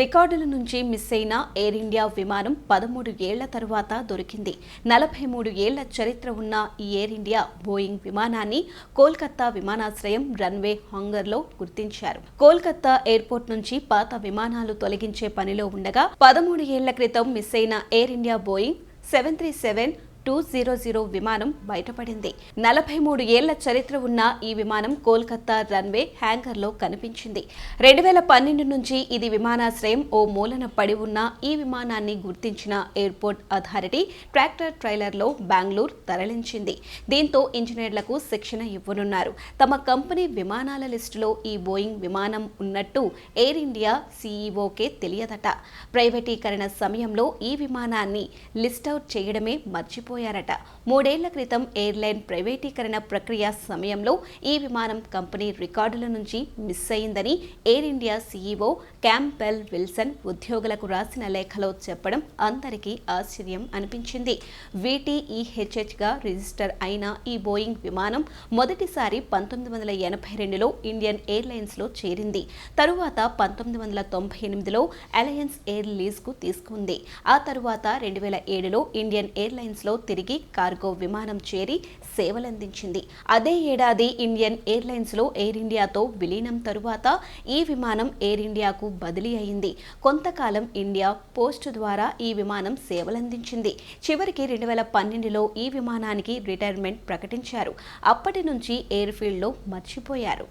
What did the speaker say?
రికార్డుల నుంచి మిస్ అయిన ఎయిర్ ఇండియా విమానం పదమూడు ఏళ్ళ తరువాత దొరికింది. నలభై మూడు ఏళ్ళ చరిత్ర ఉన్న ఈ ఎయిర్ ఇండియా బోయింగ్ విమానాన్ని కోల్కతా విమానాశ్రయం రన్వే హాంగర్లో గుర్తించారు. కోల్కతా ఎయిర్పోర్ట్ నుంచి పాత విమానాలు తొలగించే పనిలో ఉండగా పదమూడు ఏళ్ళ క్రితం మిస్ అయిన Air India Boeing seven three seven two zero zero విమానం బయటపడింది. నలభై మూడు ఏళ్ళ చరిత్ర ఉన్న ఈ విమానం కోల్కతా రన్వే హ్యాంగర్లో కనిపించింది. రెండు వేల పన్నెండు నుంచి ఇది విమానాశ్రయం ఓ మూలన పడి ఉన్న ఈ విమానాన్ని గుర్తించిన ఎయిర్పోర్ట్ అథారిటీ ట్రాక్టర్ ట్రైలర్లో బెంగళూరు తరలించింది. దీంతో ఇంజనీర్లకు శిక్షణ ఇవ్వనున్నారు. తమ కంపెనీ విమానాల లిస్టులో ఈ బోయింగ్ విమానం ఉన్నట్టు ఎయిర్ ఇండియా సీఈఓకే తెలియదట. ప్రైవేటీకరణ సమయంలో ఈ విమానాన్ని లిస్ట్ అవుట్ చేయడమే మర్చిపో మర్చిపోయారట మూడేళ్ళ క్రితం ఎయిర్లైన్ ప్రైవేటీకరణ ప్రక్రియ సమయంలో ఈ విమానం కంపెనీ రికార్డుల నుంచి మిస్ అయిందని Air India CEO Campbell Wilson ఉద్యోగులకు రాసిన లేఖలో చెప్పడం అందరికీ ఆశ్చర్యం అనిపించింది. వీటీఈహెచ్హెచ్గా రిజిస్టర్ అయిన ఈ బోయింగ్ విమానం మొదటిసారి పంతొమ్మిది వందల ఎనభై రెండులో ఇండియన్ ఎయిర్లైన్స్లో చేరింది. తరువాత పంతొమ్మిది వందల తొంభై ఎనిమిదిలో అలయన్స్ ఎయిర్ లీజ్కు తీసుకుంది. ఆ తరువాత రెండు వేల ఏడులో ఇండియన్ ఎయిర్లైన్స్లో తిరిగి కార్గో విమానం చేరి సేవలందించింది. అదే ఏడాది ఇండియన్ ఎయిర్లైన్స్లో ఎయిర్ ఇండియాతో విలీనం తరువాత ఈ విమానం ఎయిర్ ఇండియాకు బదిలీ అయింది. కొంతకాలం ఇండియా పోస్ట్ ద్వారా ఈ విమానం సేవలందించింది. చివరికి రెండు వేల పన్నెండులో ఈ విమానానికి రిటైర్మెంట్ ప్రకటించారు. అప్పటి నుంచి ఎయిర్ ఫీల్డ్లో మర్చిపోయారు.